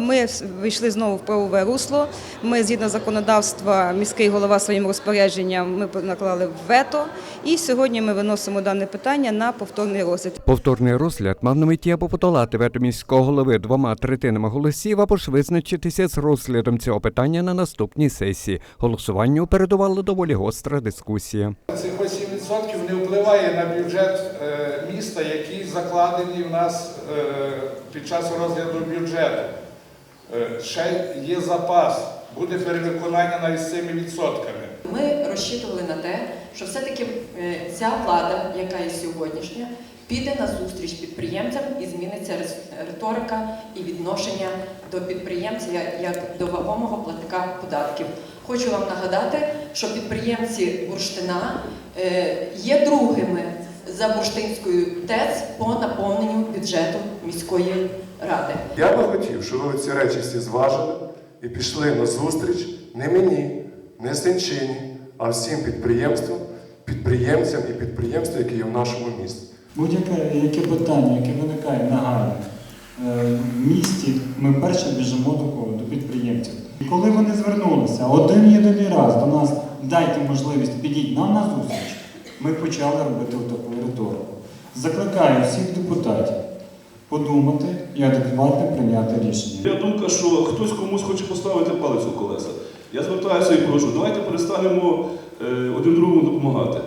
Ми вийшли знову в правове русло. Ми згідно законодавства, міський голова своїм розпорядженням ми наклали вето. І сьогодні ми виносимо дане питання на повторний розгляд. Повторний розгляд мав на меті або подолати вето міського голови двома третинами голосів, або ж визначитися з розглядом цього питання на наступній сесії. Голосуванню передувала доволі гостра дискусія. Цих 8% не впливає на бюджет е, міста, який закладений в нас е, під час розгляду бюджету. Ще є запас, буде перевиконання навіть з цими відсотками. Ми розчитували на те, що все-таки е, ця влада, яка є сьогоднішня, піде на зустріч підприємцям і зміниться риторика і відношення до підприємця як- як до вагомого платника податків. Хочу вам нагадати, що підприємці бурштина е, є другими за бурштинською ТЕЦ по наповненню бюджету міської ради. Я би хотів, щоб ви ці речі всі зважили і пішли на зустріч не мені, не Сенчині, а всім підприємствам, підприємцям і підприємствам, які є в нашому місті. Будь-яке яке питання, яке виникає нагальне е, в місті, ми перше біжимо до кого? До підприємців. І коли вони звернулися один єдиний раз до нас, дайте можливість, підіть нам на зустріч, ми почали робити таку риторику. Закликаю всіх депутатів подумати і адекватно прийняти рішення. Я думка, що хтось комусь хоче поставити палець у колеса. Я звертаюся і прошу, давайте перестанемо е, один другому допомагати.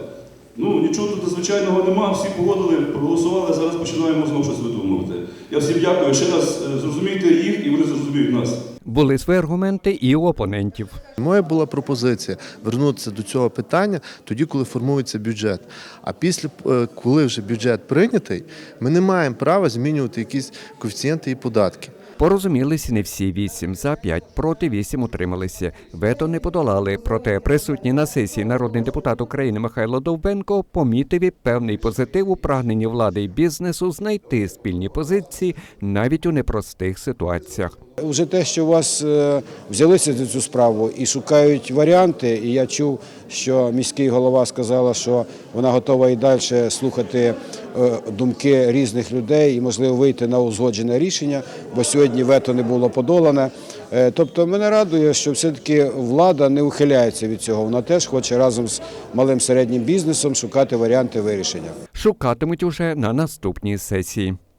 Ну, нічого тут звичайного нема, всі погодили, проголосували, зараз починаємо знову щось видумувати. Я всім дякую. Ще раз е, зрозумійте їх і вони зрозуміють нас. Були свої аргументи і у опонентів. Моя була пропозиція вернутися до цього питання тоді, коли формується бюджет. А після е, коли вже бюджет прийнятий, ми не маємо права змінювати якісь коефіцієнти і податки. Порозумілися не всі вісім за п'ять проти вісім утрималися. Вето не подолали. Проте присутній на сесії народний депутат України Михайло Довбенко помітив певний позитив у прагненні влади і бізнесу знайти спільні позиції навіть у непростих ситуаціях. Вже те, що у вас е, взялися за цю справу і шукають варіанти, і я чув, що міський голова сказала, що вона готова і далі слухати е, думки різних людей і, можливо, вийти на узгоджене рішення, бо сьогодні вето не було подолане. Е, Тобто мене радує, що все-таки влада не ухиляється від цього. Вона теж хоче разом з малим середнім бізнесом шукати варіанти вирішення. Шукатимуть уже на наступній сесії.